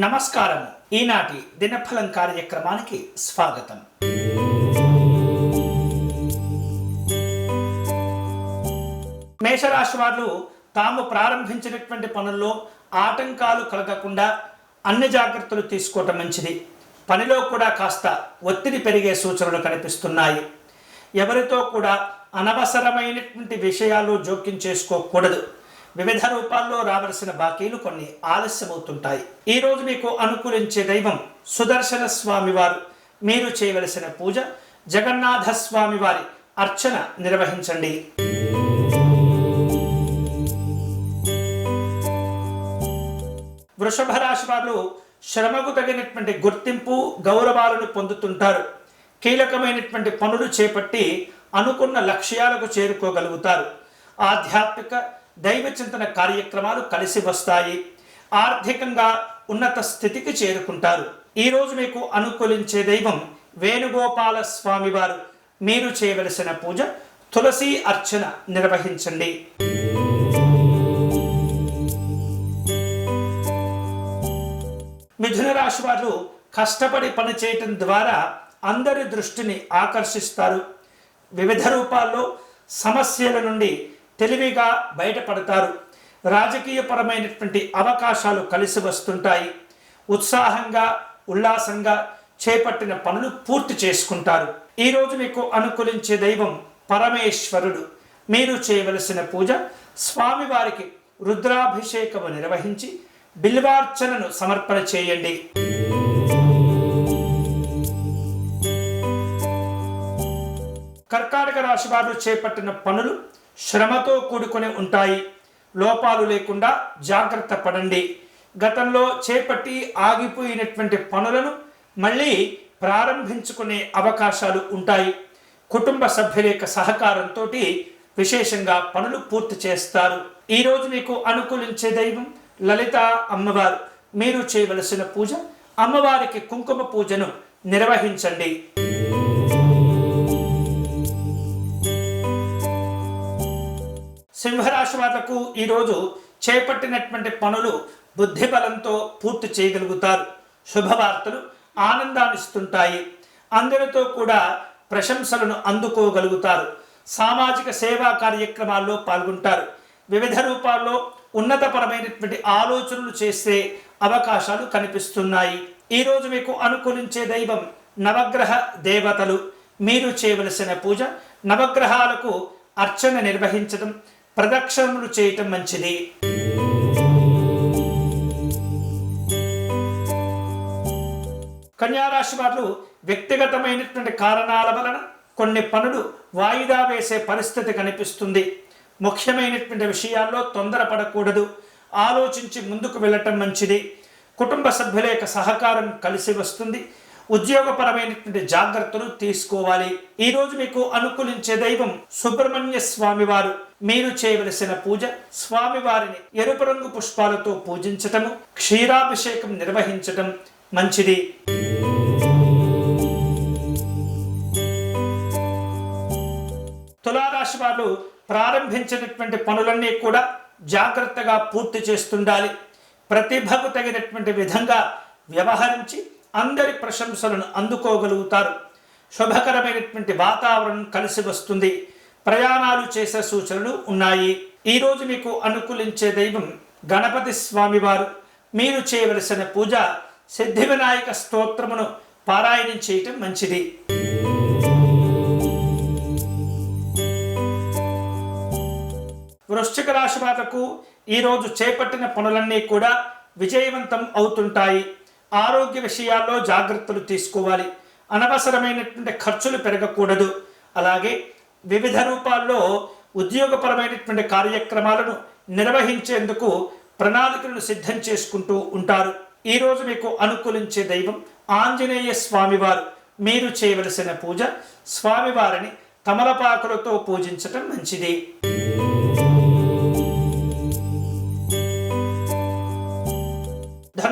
నమస్కారం. ఈనాటి దినఫలం కార్యక్రమానికి స్వాగతం. మేషరాశి వారు తాము ప్రారంభించినటువంటి పనుల్లో ఆటంకాలు కలగకుండా అన్ని జాగ్రత్తలు తీసుకోవటం మంచిది. పనిలో కూడా కాస్త ఒత్తిడి పెరిగే సూచనలు కనిపిస్తున్నాయి. ఎవరితో కూడా అనవసరమైనటువంటి విషయాలు జోక్యం చేసుకోకూడదు. వివిధ రూపాల్లో రావలసిన బాకీలు కొన్ని ఆలస్యమవుతుంటాయి. ఈ రోజు మీకు అనుకూలించే దైవం సుదర్శన స్వామి వారు మీరు చేయవలసిన పూజ జగన్నాథ స్వామి వారి అర్చన నిర్వహించండి. వృషభ రాశి వారు శ్రమకు తగినటువంటి గుర్తింపు గౌరవాలను పొందుతుంటారు. కీలకమైనటువంటి పనులు చేపట్టి అనుకున్న లక్ష్యాలకు చేరుకోగలుగుతారు. ఆధ్యాత్మిక దైవ చింతన కార్యక్రమాలు కలిసి వస్తాయి. ఆర్థికంగా ఉన్నత స్థితికి చేరుకుంటారు. ఈరోజు మీకు అనుకూలించే దైవం వేణుగోపాల స్వామి వారు మీరు చేయవలసిన పూజ తులసి అర్చన నిర్వహించండి. మిథున రాశి వారు కష్టపడి పని చేయటం ద్వారా అందరి దృష్టిని ఆకర్షిస్తారు. వివిధ రూపాల్లో సమస్యల నుండి తెలివిగా బయటపడతారు. రాజకీయపరమైనటువంటి అవకాశాలు కలిసి వస్తుంటాయి. ఉత్సాహంగా ఉల్లాసంగా చేపట్టిన పనులు పూర్తి చేసుకుంటారు. ఈరోజు మీకు అనుకూలించే దైవం పరమేశ్వరుడు. మీరు చేయవలసిన పూజ స్వామివారికి రుద్రాభిషేకము నిర్వహించి బిల్వార్చనను సమర్పణ చేయండి. కర్కాటక రాశి వారు చేపట్టిన పనులు శ్రమతో కూడుకొని ఉంటాయి. లోపాలు లేకుండా జాగ్రత్త పడండి. గతంలో చేపట్టి ఆగిపోయినటువంటి పనులను మళ్ళీ ప్రారంభించుకునే అవకాశాలు ఉంటాయి. కుటుంబ సభ్యుల యొక్క సహకారంతో విశేషంగా పనులు పూర్తి చేస్తారు. ఈరోజు మీకు అనుకూలించే దైవం లలిత అమ్మవారు. మీరు చేయవలసిన పూజ అమ్మవారికి కుంకుమ పూజను నిర్వహించండి. సింహరాశి వాళ్ళకు ఈరోజు చేపట్టినటువంటి పనులు బుద్ధి బలంతో పూర్తి చేయగలుగుతారు. శుభవార్తలు ఆనందాన్నిస్తుంటాయి. అందరితో కూడా ప్రశంసలను అందుకోగలుగుతారు. సామాజిక సేవా కార్యక్రమాల్లో పాల్గొంటారు. వివిధ రూపాల్లో ఉన్నతపరమైనటువంటి ఆలోచనలు చేసే అవకాశాలు కనిపిస్తున్నాయి. ఈరోజు మీకు అనుకూలించే దైవం నవగ్రహ దేవతలు. మీరు చేయవలసిన పూజ నవగ్రహాలకు అర్చన నిర్వహించడం ప్రదక్షిణలు చేయటం మంచిది. కన్యారాశి వారు వ్యక్తిగతమైనటువంటి కారణాల వలన కొన్ని పనులు వాయిదా వేసే పరిస్థితి కనిపిస్తుంది. ముఖ్యమైనటువంటి విషయాల్లో తొందరపడకూడదు. ఆలోచించి ముందుకు వెళ్ళటం మంచిది. కుటుంబ సభ్యుల యొక్క సహకారం కలిసి వస్తుంది. ఉద్యోగపరమైనటువంటి జాగ్రత్తలు తీసుకోవాలి. ఈరోజు మీకు అనుకూలించే దైవం సుబ్రహ్మణ్య స్వామి వారు మీరు చేయవలసిన పూజ స్వామివారిని ఎరుపు రంగు పుష్పాలతో పూజించటము క్షీరాభిషేకం నిర్వహించటం మంచిది. తులారాశి వారు ప్రారంభించినటువంటి పనులన్నీ కూడా జాగ్రత్తగా పూర్తి చేస్తుండాలి. ప్రతిభకు తగినటువంటి విధంగా వ్యవహరించి అందరి ప్రశంసలను అందుకోగలుగుతారు. శుభకరమైనటువంటి వాతావరణం కలిసి వస్తుంది. ప్రయాణాలు చేసే సూచనలు ఉన్నాయి. ఈరోజు మీకు అనుకూలించే దైవం గణపతి స్వామివారు. మీరు చేయవలసిన పూజ సిద్ధి వినాయక స్తోత్రమును పారాయణం చేయటం మంచిది. వృశ్చిక రాశి వాళ్ళకు ఈరోజు చేపట్టిన పనులన్నీ కూడా విజయవంతం అవుతుంటాయి. ఆరోగ్య విషయాల్లో జాగ్రత్తలు తీసుకోవాలి. అనవసరమైనటువంటి ఖర్చులు పెరగకూడదు. అలాగే వివిధ రూపాల్లో ఉద్యోగపరమైనటువంటి కార్యక్రమాలను నిర్వహించేందుకు ప్రణాళికలను సిద్ధం చేసుకుంటూ ఉంటారు. ఈరోజు మీకు అనుకూలించే దైవం ఆంజనేయ స్వామివారు. మీరు చేయవలసిన పూజ స్వామివారిని తమలపాకులతో పూజించటం మంచిది.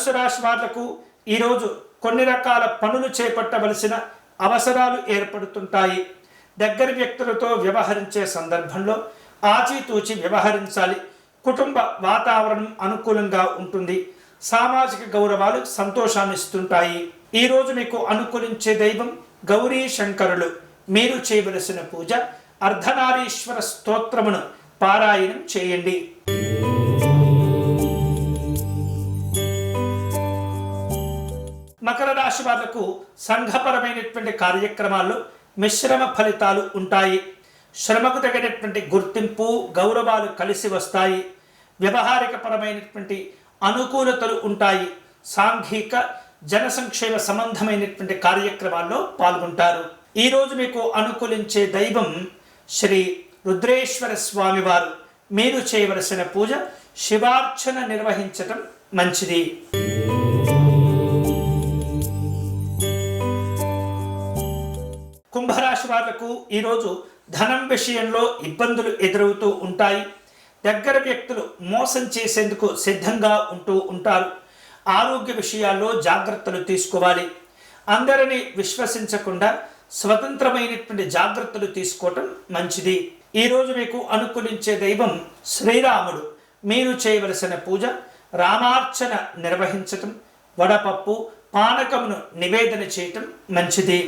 ధనుసు రాశి వాళ్ళకు ఈరోజు కొన్ని రకాల పనులు చేపట్టవలసిన అవసరాలు ఏర్పడుతుంటాయి. దగ్గర వ్యక్తులతో వ్యవహరించే సందర్భంలో ఆచితూచి వ్యవహరించాలి. కుటుంబ వాతావరణం అనుకూలంగా ఉంటుంది. సామాజిక గౌరవాలు సంతోషాన్ని ఇస్తుంటాయి ఈ రోజు మీకు అనుకూలించే దైవం గౌరీ శంకరులు. మీరు చేయవలసిన పూజ అర్ధనారీశ్వర స్తోత్రమును పారాయణం చేయండి. మకర రాశి వాళ్ళకు సంఘపరమైనటువంటి కార్యక్రమాల్లో మిశ్రమ ఫలితాలు ఉంటాయి. శ్రమకు తగినటువంటి గుర్తింపు గౌరవాలు కలిసి వస్తాయి. వ్యవహారిక పరమైనటువంటి అనుకూలతలు ఉంటాయి. సాంఘిక జన సంక్షేమ సంబంధమైనటువంటి కార్యక్రమాల్లో పాల్గొంటారు. ఈరోజు మీకు అనుకూలించే దైవం శ్రీ రుద్రేశ్వర స్వామివారు. మీరు చేయవలసిన పూజ శివార్చన నిర్వహించటం మంచిది. కుంభరాశి వాళ్ళకు ఈరోజు ధనం విషయంలో ఇబ్బందులు ఎదురవుతూ ఉంటాయి. దగ్గర వ్యక్తులు మోసం చేసేందుకు సిద్ధంగా ఉంటూ ఉంటారు. ఆరోగ్య విషయాల్లో జాగ్రత్తలు తీసుకోవాలి. అందరినీ విశ్వసించకుండా స్వతంత్రమైనటువంటి జాగ్రత్తలు తీసుకోవటం మంచిది. ఈరోజు మీకు అనుకూలించే దైవం శ్రీరాముడు. మీరు చేయవలసిన పూజ రామార్చన నిర్వహించటం వడపప్పు పానకమును నివేదన చేయటం మంచిది.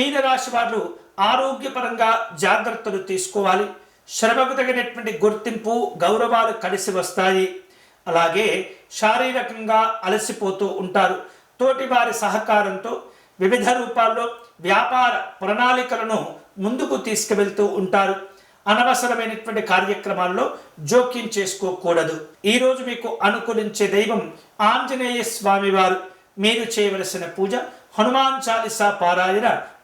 మీనరాశి వారు ఆరోగ్యపరంగా జాగ్రత్తలు తీసుకోవాలి. శ్రమకు తగినటువంటి గుర్తింపు గౌరవాలు కలిసి వస్తాయి. అలాగే శారీరకంగా అలసిపోతూ ఉంటారు. తోటి వారి సహకారంతో వివిధ రూపాల్లో వ్యాపార ప్రణాళికలను ముందుకు తీసుకువెళ్తూ ఉంటారు. అనవసరమైనటువంటి కార్యక్రమాల్లో జోక్యం చేసుకోకూడదు. ఈరోజు మీకు అనుకూలించే దైవం ఆంజనేయ స్వామివారు. మీరు చేయవలసిన పూజ హనుమాన్ చాలీసా పారాయణ